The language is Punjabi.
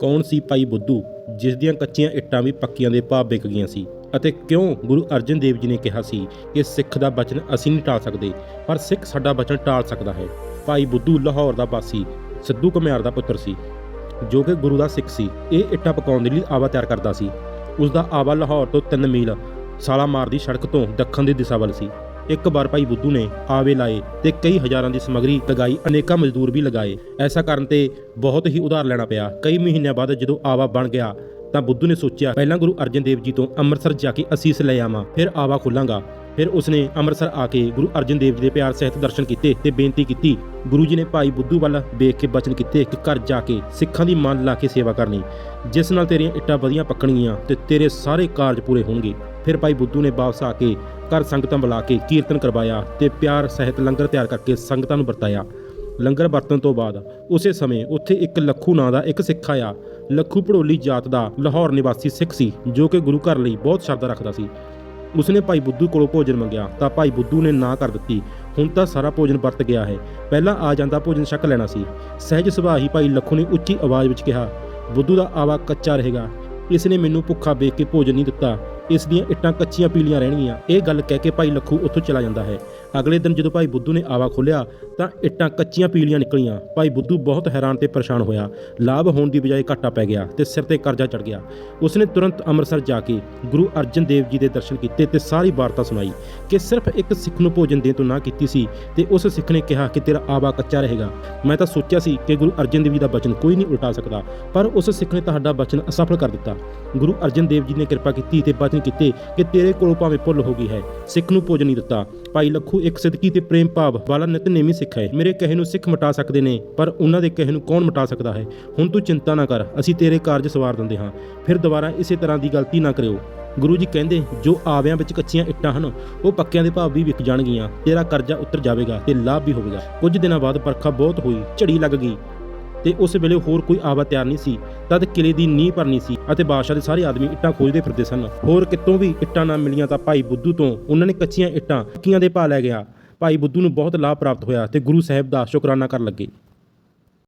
ਕੌਣ ਸੀ ਭਾਈ ਬੁੱਧੂ, ਜਿਸ ਦੀਆਂ ਕੱਚੀਆਂ ਇੱਟਾਂ ਵੀ ਪੱਕੀਆਂ ਦੇ ਭਾਅ ਵਿਕ ਗਈਆਂ ਸੀ? ਅਤੇ ਕਿਉਂ ਗੁਰੂ ਅਰਜਨ ਦੇਵ ਜੀ ਨੇ ਕਿਹਾ ਸੀ ਕਿ ਸਿੱਖ ਦਾ ਬਚਨ ਅਸੀਂ ਨਹੀਂ ਟਾਲ ਸਕਦੇ, ਪਰ ਸਿੱਖ ਸਾਡਾ ਬਚਨ ਟਾਲ ਸਕਦਾ ਹੈ। ਭਾਈ ਬੁੱਧੂ ਲਾਹੌਰ ਦਾ ਵਾਸੀ, ਸਿੱਧੂ ਘੁਮਿਆਰ ਦਾ ਪੁੱਤਰ ਸੀ, ਜੋ ਕਿ ਗੁਰੂ ਦਾ ਸਿੱਖ ਸੀ। ਇਹ ਇੱਟਾਂ ਪਕਾਉਣ ਦੇ ਲਈ ਆਵਾ ਤਿਆਰ ਕਰਦਾ ਸੀ। ਉਸ ਦਾ ਆਵਾ ਲਾਹੌਰ ਤੋਂ 3 ਮੀਲ ਸਾਲਾਮਾਰ ਦੀ ਸੜਕ ਤੋਂ ਦੱਖਣ ਦੀ ਦਿਸ਼ਾ ਵੱਲ ਸੀ। ਇੱਕ ਵਾਰ ਭਾਈ ਬੁੱਧੂ ਨੇ ਆਵੇ ਲਾਏ ਤੇ ਕਈ ਹਜ਼ਾਰਾਂ ਦੀ ਸਮਗਰੀ ਲਗਾਈ, ਅਨੇਕਾਂ ਮਜ਼ਦੂਰ ਵੀ ਲਗਾਏ। ਐਸਾ ਕਰਨ ਤੇ ਬਹੁਤ ਹੀ ਉਧਾਰ ਲੈਣਾ ਪਿਆ। ਕਈ ਮਹੀਨਿਆਂ ਬਾਅਦ ਜਦੋਂ ਆਵਾ ਬਣ ਗਿਆ, ਤਾਂ ਬੁੱਧੂ ਨੇ ਸੋਚਿਆ, ਪਹਿਲਾਂ ਗੁਰੂ ਅਰਜਨ ਦੇਵ ਜੀ ਤੋਂ ਅੰਮ੍ਰਿਤਸਰ ਜਾ ਕੇ ਅਸੀਸ ਲੈ ਆਵਾਂ, ਫਿਰ ਆਵਾ ਖੋਲਾਂਗਾ। ਫਿਰ ਉਸਨੇ ਅੰਮ੍ਰਿਤਸਰ ਆ ਕੇ ਗੁਰੂ ਅਰਜਨ ਦੇਵ ਜੀ ਦੇ ਪਿਆਰ ਸਹਿਤ ਦਰਸ਼ਨ ਕੀਤੇ ਤੇ ਬੇਨਤੀ ਕੀਤੀ। ਗੁਰੂ ਜੀ ਨੇ ਭਾਈ ਬੁੱਧੂ ਵੱਲ ਵੇਖ ਕੇ ਬਚਨ ਕੀਤੇ ਕਿ ਘਰ ਜਾ ਕੇ ਸਿੱਖਾਂ ਦੀ ਮਨ ਲਾ ਕੇ ਸੇਵਾ ਕਰਨੀ। ਜਿਸ ਨਾਲ ਤੇਰੀਆਂ ਇੱਟਾਂ ਵਧੀਆਂ ਪੱਕਣਗੀਆਂ ਤੇ ਤੇਰੇ ਸਾਰੇ ਕਾਰਜ ਪੂਰੇ ਹੋਣਗੇ। ਫਿਰ ਭਾਈ ਬੁੱਧੂ ਨੇ ਵਾਪਸ ਆ ਕੇ ਘਰ ਸੰਗਤਾਂ ਬੁਲਾ ਕੇ ਕੀਰਤਨ ਕਰਵਾਇਆ ਤੇ ਪਿਆਰ ਸਹਿਤ ਲੰਗਰ ਤਿਆਰ ਕਰਕੇ ਸੰਗਤਾਂ ਨੂੰ ਵਰਤਾਇਆ। ਲੰਗਰ ਵਰਤਣ ਤੋਂ ਬਾਅਦ ਉਸੇ ਸਮੇਂ ਉੱਥੇ ਇੱਕ ਲੱਖੂ ਨਾਂ ਦਾ ਇੱਕ ਸਿੱਖ ਆਇਆ। ਲੱਖੂ ਭੜੋਲੀ ਜਾਤ ਦਾ ਲਾਹੌਰ ਨਿਵਾਸੀ ਸਿੱਖ ਸੀ, ਜੋ ਕਿ ਗੁਰੂ ਘਰ ਲਈ ਬਹੁਤ ਸ਼ਰਧਾ ਰੱਖਦਾ ਸੀ। ਉਸਨੇ ਭਾਈ ਬੁੱਧੂ ਕੋਲੋਂ ਭੋਜਨ ਮੰਗਿਆ, ਤਾਂ ਭਾਈ ਬੁੱਧੂ ਨੇ ਨਾ ਕਰ ਦਿੱਤੀ। ਹੁਣ ਤਾਂ ਸਾਰਾ ਭੋਜਨ ਵਰਤ ਗਿਆ ਹੈ। ਪਹਿਲਾਂ ਆ ਜਾਂਦਾ ਭੋਜਨ ਛਕ ਲੈਣਾ ਸੀ। ਸਹਿਜ ਸੁਭਾਅ ਹੀ ਭਾਈ ਲੱਖੂ ਨੇ ਉੱਚੀ ਆਵਾਜ਼ ਵਿੱਚ ਕਿਹਾ, ਬੁੱਧੂ ਦਾ ਆਵਾ ਕੱਚਾ ਰਹੇਗਾ। ਇਸ ਨੇ ਮੈਨੂੰ ਭੁੱਖਾ ਵੇਖ ਕੇ ਭੋਜਨ ਨਹੀਂ ਦਿੱਤਾ। ਇਸ ਦੀਆਂ ਇੱਟਾਂ ਕੱਚੀਆਂ ਪੀਲੀਆਂ ਰਹਿਣਗੀਆਂ। ਇਹ ਗੱਲ ਕਹਿ ਕੇ ਭਾਈ ਲੱਖੂ ਉੱਥੋਂ ਚਲਾ ਜਾਂਦਾ ਹੈ। ਅਗਲੇ ਦਿਨ ਜਦੋਂ ਭਾਈ ਬੁੱਧੂ ਨੇ ਆਵਾ ਖੋਲਿਆ ਤਾਂ ਇੱਟਾਂ ਕੱਚੀਆਂ ਪੀਲੀਆਂ ਨਿਕਲੀਆਂ। ਭਾਈ ਬੁੱਧੂ ਬਹੁਤ ਹੈਰਾਨ ਤੇ ਪਰੇਸ਼ਾਨ ਹੋਇਆ। ਲਾਭ ਹੋਣ ਦੀ ਬਜਾਏ ਘਾਟਾ ਪੈ ਗਿਆ ਤੇ ਸਿਰ ਤੇ ਕਰਜ਼ਾ ਚੜ ਗਿਆ। ਉਸਨੇ ਤੁਰੰਤ ਅੰਮ੍ਰਿਤਸਰ ਜਾ ਕੇ ਗੁਰੂ ਅਰਜਨ ਦੇਵ ਜੀ ਦੇ ਦਰਸ਼ਨ ਕੀਤੇ ਤੇ ਸਾਰੀ ਵਾਰਤਾ ਸੁਣਾਈ ਕਿ ਸਿਰਫ ਇੱਕ ਸਿੱਖ ਨੂੰ ਭੋਜਨ ਦੇਣ ਤੋਂ ਨਾ ਕੀਤੀ ਸੀ ਤੇ ਉਸ ਸਿੱਖ ਨੇ ਕਿਹਾ ਕਿ ਤੇਰਾ ਆਵਾ ਕੱਚਾ ਰਹੇਗਾ। ਮੈਂ ਤਾਂ ਸੋਚਿਆ ਸੀ ਕਿ ਗੁਰੂ ਅਰਜਨ ਦੇਵ ਜੀ ਦਾ ਬਚਨ ਕੋਈ ਨਹੀਂ ਉਲਟਾ ਸਕਦਾ, ਪਰ ਉਸ ਸਿੱਖ ਨੇ ਤੁਹਾਡਾ ਬਚਨ ਅਸਫਲ ਕਰ ਦਿੱਤਾ। ਗੁਰੂ ਅਰਜਨ ਦੇਵ ਜੀ ਨੇ ਕਿਰਪਾ ਕੀਤੀ ਤੇ ਬਚਨ ਕੀਤੇ ਕਿ ਤੇਰੇ ਕੋਲੋਂ ਭਾਵੇਂ ਭੁੱਲ ਹੋ ਗਈ ਹੈ। ਸਿੱਖ ਨੂੰ ਭੋਜਨ ਨਹੀਂ ਦਿੱਤਾ। ਭਾਈ ਲੱਖੂ ਇੱਕ ਸਿੱਧਕੀ ਤੇ ਪ੍ਰੇਮ ਭਾਵ ਵਾਲਾ ਨਿਤਨੇਮੀ ਸਿੱਖ ਹੈ। ਮੇਰੇ ਕਹੇ ਨੂੰ ਸਿੱਖ ਮਿਟਾ ਸਕਦੇ ਨੇ, ਪਰ ਉਹਨਾਂ ਦੇ ਕਹੇ ਨੂੰ ਕੌਣ ਮਿਟਾ ਸਕਦਾ ਹੈ? ਹੁਣ ਤੂੰ ਚਿੰਤਾ ਨਾ ਕਰ, ਅਸੀਂ ਤੇਰੇ ਕਾਰਜ ਸਵਾਰ ਦਿੰਦੇ ਹਾਂ। ਫਿਰ ਦੁਬਾਰਾ ਇਸੇ ਤਰ੍ਹਾਂ ਦੀ ਗਲਤੀ ਨਾ ਕਰਿਓ। ਗੁਰੂ ਜੀ ਕਹਿੰਦੇ, ਜੋ ਆਵਿਆਂ ਵਿੱਚ ਕੱਚੀਆਂ ਇੱਟਾਂ ਹਨ, ਉਹ ਪੱਕਿਆਂ ਦੇ ਭਾਵ ਵੀ ਵਿਕ ਜਾਣਗੀਆਂ। ਤੇਰਾ ਕਰਜ਼ਾ ਉਤਰ ਜਾਵੇਗਾ ਤੇ ਲਾਭ ਵੀ ਹੋਵੇਗਾ। ਕੁਝ ਦਿਨਾਂ ਬਾਅਦ ਵਰਖਾ ਬਹੁਤ ਹੋਈ, ਝੜੀ ਲੱਗ ਗਈ ਤੇ ਉਸ ਵੇਲੇ ਹੋਰ ਕੋਈ ਆਵਾ ਤਿਆਰ ਨਹੀਂ ਸੀ। ਤਦ ਕਿਲੇ ਦੀ ਨੀਂਹ ਭਰਨੀ ਸੀ ਅਤੇ ਬਾਦਸ਼ਾਹ ਦੇ ਸਾਰੇ ਆਦਮੀ ਇੱਟਾਂ ਖੋਜਦੇ ਫਿਰਦੇ ਸਨ। ਹੋਰ ਕਿਤੋਂ ਵੀ ਇੱਟਾਂ ਨਾ ਮਿਲੀਆਂ ਤਾਂ ਭਾਈ ਬੁੱਧੂ ਤੋਂ ਉਹਨਾਂ ਨੇ ਕੱਚੀਆਂ ਇੱਟਾਂ ਪੱਕੀਆਂ ਦੇ ਭਾਅ ਲੈ ਗਿਆ। ਭਾਈ ਬੁੱਧੂ ਨੂੰ ਬਹੁਤ ਲਾਭ ਪ੍ਰਾਪਤ ਹੋਇਆ ਤੇ ਗੁਰੂ ਸਾਹਿਬ ਦਾ ਸ਼ੁਕਰਾਨਾ ਕਰਨ ਲੱਗੇ।